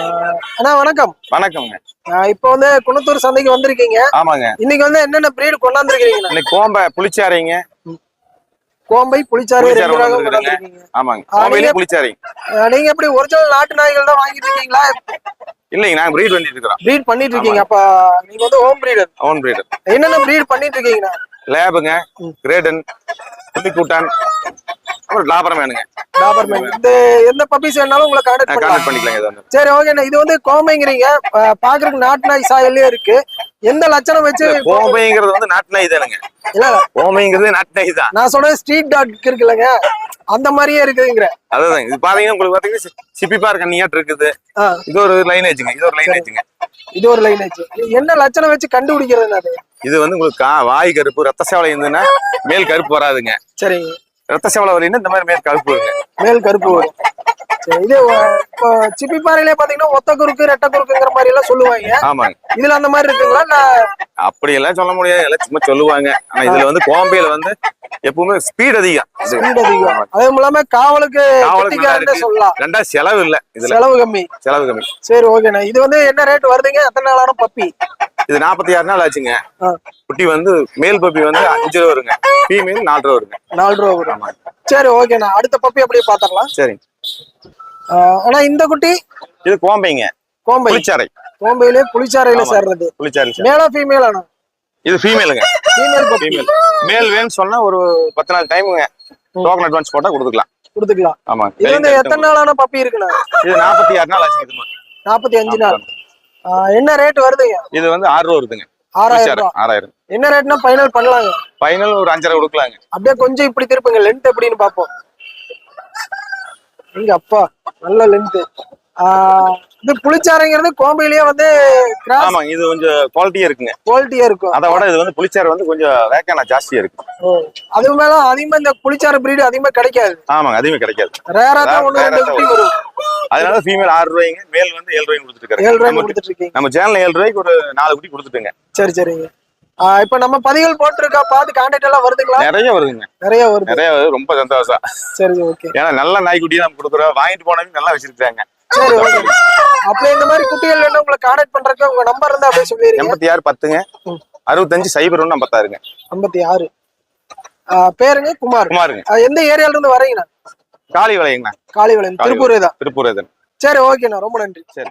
அண்ணா வணக்கம். வணக்கம்ங்க. இப்போ வந்து குணத்தூர் சந்தைக்கு வந்திருக்கீங்க. ஆமாங்க. இன்னைக்கு வந்து என்னென்ன பிரீடு கொண்டாந்துருக்கீங்கண்ணா இன்னைக்கு கோம்பை புளிச்சாரைங்க கோம்பை கொண்டாந்துருக்குங்க. கொண்டாந்துருக்கீங்க. ஆமாங்க. கோம்பையிலே புளிச்சாரை நீங்க எப்படி ஒரிஜினல் நாட்டு நாய்கள் தான் வாங்கிட்டு இருக்கீங்களா? இல்லைங்க நாங்க பிரீட் பண்ணிட்டு இருக்கிறோம். பிரீட் பண்ணிட்டு இருக்கீங்க. அப்ப நீங்க வந்து ஹோம் பிரீடர் ஓன் பிரீடர் என்னென்ன பிரீட் பண்ணிட்டு இருக்கீங்கண்ணா? லேபுங்க கிரேடன் புள்ளிக்கூட்டான் அப்புறம் லாபரம் வேணுங்க டாபர்மேன் இந்த எந்த பப்பீஸ் வேணாலும் உங்களை கான்டாக்ட் கான்டாக்ட் வந்து சரி ஓகேண்ணா இது வந்து கோம்பைங்கிறீங்க ஆஹ் பாக்குறதுக்கு நாட்டு நாய் சாயல்லே இருக்கு. எந்த லட்சணம் வச்சு கோம்பைங்கிறது வந்து நாட்டு நாய் தானுங்க. இல்ல கோம்பைங்கிறது நாட்டு நாய் தான். நான் சொன்னது ஸ்ட்ரீட் டாக் இருக்குல்லங்க. அந்த மாதிரியே இருக்குங்கிற அதுதான் இது பாத்தீங்கன்னா உங்களுக்கு பாத்தீங்கன்னா சி- சிப்பிப்பார் கண்ணியாட்டு இருக்குது. இது ஒரு லைனேஜுங்க இது ஒரு லைனேஜுங்க இது ஒரு லைன் ஆச்சு என்ன லட்சணம் வச்சு கண்டுபிடிக்கிறது அது? இது வந்து உங்களுக்கு வாய் கருப்பு ரத்த சேவலை இருந்ததுன்னா மேல் கருப்பு வராதுங்க. சரிங்க ரத்த சேவலை வரலைன்னா இந்த மாதிரி மேல் கருப்பு வருங்க. மேல் கருப்பு. வரும் இது இப்போ சிப்பி பாறையிலே பாத்தீங்கன்னா ஒத்த குறுக்கு ரெட்டை குறுக்குங்கிற மாதிரி எல்லாம் சொல்லுவாங்க. ஆமாங்க. இதுல அந்த மாதிரி இருக்குங்களா? அப்படி எல்லாம் சொல்ல முடியாது. எல்லாம் சும்மா சொல்லுவாங்க. ஆனா இதுல வந்து கோம்பையில வந்து எப்பவுமே ஸ்பீட் அதிகம். ஸ்பீட் அதிகம். அதுவும் இல்லாம காவலுக்கு காவலுக்கு. சொல்லலாம். ரெண்டா செலவு இல்ல இதுல. செலவு கம்மி. செலவு கம்மி. சரி ஓகேண்ணா இது வந்து என்ன ரேட் வருதுங்க? எத்தனை நாளான பப்பி? இது நாற்பத்தி ஆறு நாள் ஆச்சுங்க. குட்டி வந்து மேல் பப்பி வந்து அஞ்சு ரூபா வருங்க. ஃபீமேல் நாலு ரூபா வருங்க. நாலு ரூபா வரும். சரி ஓகேண்ணா அடுத்த பப்பி அப்படியே பாத்திரலாம். சரிங்க ஆனா இந்த குட்டி? இது கோம்பைங்க. கோம்பை. புளிச்சாரை கோம்பையிலே புளிச்சாரையில. சேர்றது. புளிச்சாரை சார். மேலா ஃபீமேல் ஆனா இது ஃபீமேலுங்க ஃபீமேல் பப்பி ஃபீமேல் மேல் வேணும்னு சொன்னா ஒரு பத்து நாள் டைமுங்க டோக்கன் அட்வான்ஸ் போட்டா கொடுத்துக்கலாம். கொடுத்துக்கலாம். ஆமா. இது வந்து எத்தனை நாளான பப்பி இருக்குண்ணா? இது நாற்பத்தி ஆறு நாள் இது நாற்பத்தி அஞ்சு நாள். என்ன ரேட் வருதுங்க? இது வந்து ஆறு ரூபா வருதுங்க. ஆறாயிரம் ஆறாயிரம். என்ன ரேட்னா ஃபைனல் பண்ணலாங்க. ஃபைனல் ஒரு அஞ்சரை கொடுக்கலாங்க. அப்படியே கொஞ்சம் இப்படி திருப்புங்க. லென்த் எப்படின்னு பார்ப்போம். இங்க அப்பா நல்ல லென்த் இது புளிச்சாரைங்கிறது கோம்பையிலேயே வந்து ஆமாங்க இது கொஞ்சம் குவாலிட்டியா இருக்குங்க. குவாலிட்டியா இருக்கும். அதை விட இது வந்து புளிச்சாறு வந்து கொஞ்சம் வேக்கான ஜாஸ்தியா இருக்கு. ஓ. அது மேல அதிகமா இந்த புளிச்சாறு பிரீடு அதிகமா கிடைக்காது. ஆமாங்க அதுவுமே கிடைக்காது. ரேரா தான் ரெண்டு வரும். அதனால ஃபீமேல் ஆறு ரூபாய்ங்க மேல் வந்து ஏழு ரூபாய்க்கு கொடுத்துருக்காரு ஏழு நம்ம கொடுத்துட்டு இருக்கீங்க. நம்ம சேனல் ஏழு ரூபாய்க்கு ஒரு நாலு குட்டி கொடுத்துட்டுங்க. சரி சரிங்க. இப்ப நம்ம பதிகள் போட்டிருக்கா பார்த்து கான்டாக்ட் எல்லாம் வருதுங்களா? நிறைய வருதுங்க. நிறைய வருது. நிறைய வருது ரொம்ப சந்தோஷம். சரி ஓகே. ஏன்னா நல்ல நாய்க்குட்டி நம்ம கொடுக்குறோம். வாங்கிட்டு போனவங்க நல்லா வச்சிருக்காங்க சரி ஓகே இந்த மாதிரி குட்டிகள் வேணும் உங்களை கான்டாக்ட் பண்றதுக்கு உங்க நம்பர் இருந்தா அப்படியே சொல்லிடுங்க எண்பத்தி ஆறு பத்துங்க. அறுபத்தஞ்சு சைபர் ஒன்று ஐம்பத்தாறுங்க. ஐம்பத்தி ஆறு. பேருங்க குமார். குமாருங்க. எந்த ஏரியால இருந்து வரீங்கண்ணா காளி காளிவளையம் காளி திருப்பூரே தான். திருப்பூர் சரி ஓகேண்ணா ரொம்ப நன்றி. சரி.